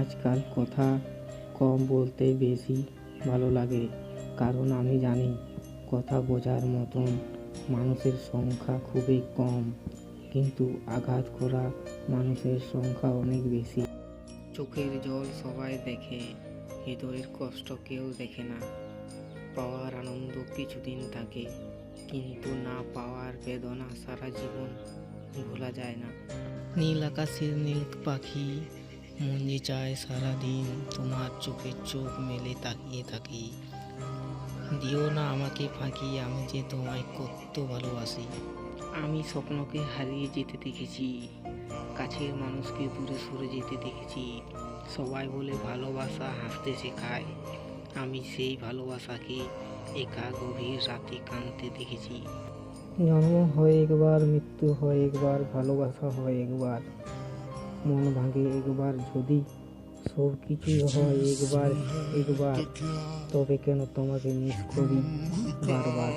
আজকাল কথা কম বলতে বেশি ভালো লাগে, কারণ আমি জানি কথা বোঝার মতন মানুষের সংখ্যা খুবই কম, কিন্তু আঘাত করা মানুষের সংখ্যা অনেক বেশি। চোখের জল সবাই দেখে, হৃদয়ের কষ্ট কেউ দেখে না। পাওয়ার আনন্দ কিছুদিন থাকে, কিন্তু না পাওয়ার বেদনা সারা জীবন ভোলা যায় না। নীল আকাশের নীল পাখি মন যে চায় সারাদিন তোমার চোখে চোখ মেলে তাকিয়ে থাকি দিও না আমাকে ফাঁকি আমি যে তোমায় কত ভালোবাসি আমি স্বপ্নকে হারিয়ে যেতে দেখেছি কাছের মানুষকে দূরে সরে যেতে দেখেছি সবাই বলে ভালোবাসা হাসতে শেখায় আমি সেই ভালোবাসাকে একা গভীর রাতে কাঁদতে দেখেছি জন্ম হয় একবার মৃত্যু হয় একবার ভালোবাসা হয় একবার মন ভাঙে একবার যদি সব কিছুই হয় একবার একবার তবে কেন তোমাকে মিস করি? বারবার।